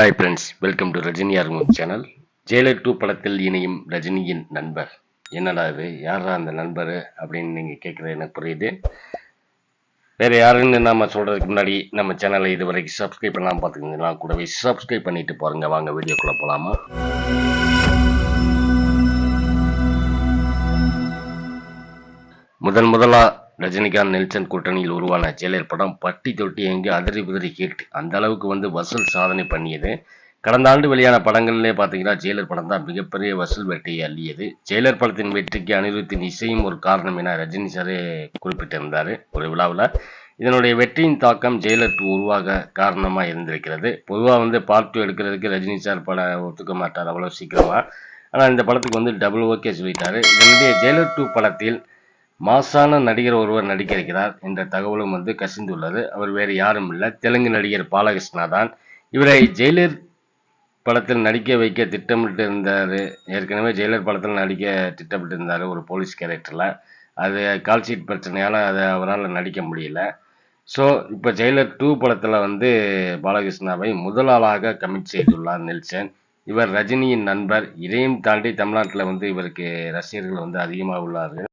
Hi friends welcome to Rajini ஆர்மம் channel jailer two படத்தில் இணையும் ரஜினியின் நண்பர். என்னடா இது? யாரா அந்த நண்பர்? அப்படின்னு நீங்கள் கேட்குறது எனக்கு புரியுது. வேறு யாருன்னு நம்ம சொல்கிறதுக்கு முன்னாடி நம்ம சேனலை இது வரைக்கும் சப்ஸ்கிரைப் பண்ணலாம் பார்த்துக்கிங்கன்னா கூடவே சப்ஸ்கிரைப் பண்ணிட்டு பாருங்க வாங்க வீடியோக்குள்ளே போகலாமா முதன் முதலாக ரஜினிகாந்த் நெல்சன் கூட்டணியில் உருவான ஜெயலர் படம் பட்டி தொட்டி எங்கு அதிரி புதிரி ஹிட் அந்த அளவுக்கு வந்து வசூல் சாதனை பண்ணியது. கடந்த ஆண்டு வெளியான படங்கள்லேயே பார்த்தீங்கன்னா ஜெயலர் படம் தான் மிகப்பெரிய வசூல் வெற்றியை அள்ளியது. ஜெயலர் படத்தின் வெற்றிக்கு அனிருத்தின் இசையும் ஒரு காரணம் என ரஜினி சாரே குறிப்பிட்டிருந்தார் ஒரு விழாவில். இதனுடைய வெற்றியின் தாக்கம் ஜெயலர் டூ உருவாக காரணமாக இருந்திருக்கிறது. பொதுவாக வந்து பார்ட் டூ எடுக்கிறதுக்கு ரஜினி சார் படம் ஒத்துக்க மாட்டார் அவ்வளோ சீக்கிரமாக ஆனால் இந்த படத்துக்கு வந்து டபுள் ஓகே சொல்லிட்டாரு இதனுடைய ஜெயலர் டூ படத்தில் மாசான நடிகர் ஒருவர் நடிக்க இருக்கிறார் என்ற தகவலும் வந்து கசிந்துள்ளது. அவர் வேறு யாரும் இல்லை. தெலுங்கு நடிகர் பாலகிருஷ்ணா தான். இவரை ஜெயிலர் படத்தில் நடிக்க வைக்க திட்டமிட்டு இருந்தார் ஏற்கனவே ஜெயிலர் படத்தில் நடிக்க திட்டமிட்டு இருந்தார் ஒரு போலீஸ் கேரக்டரில். அது கால்ஷீட் பிரச்சனையால் அதை அவரால் நடிக்க முடியல. ஸோ இப்போ ஜெயிலர் டூ படத்தில் வந்து பாலகிருஷ்ணாவை முதலாளாக கமிட் செய்துள்ளார் நெல்சன். இவர் ரஜினியின் நண்பர். இதையும் தாண்டி தமிழ்நாட்டில் வந்து இவருக்கு ரசிகர்கள் வந்து அதிகமாக உள்ளார்கள்.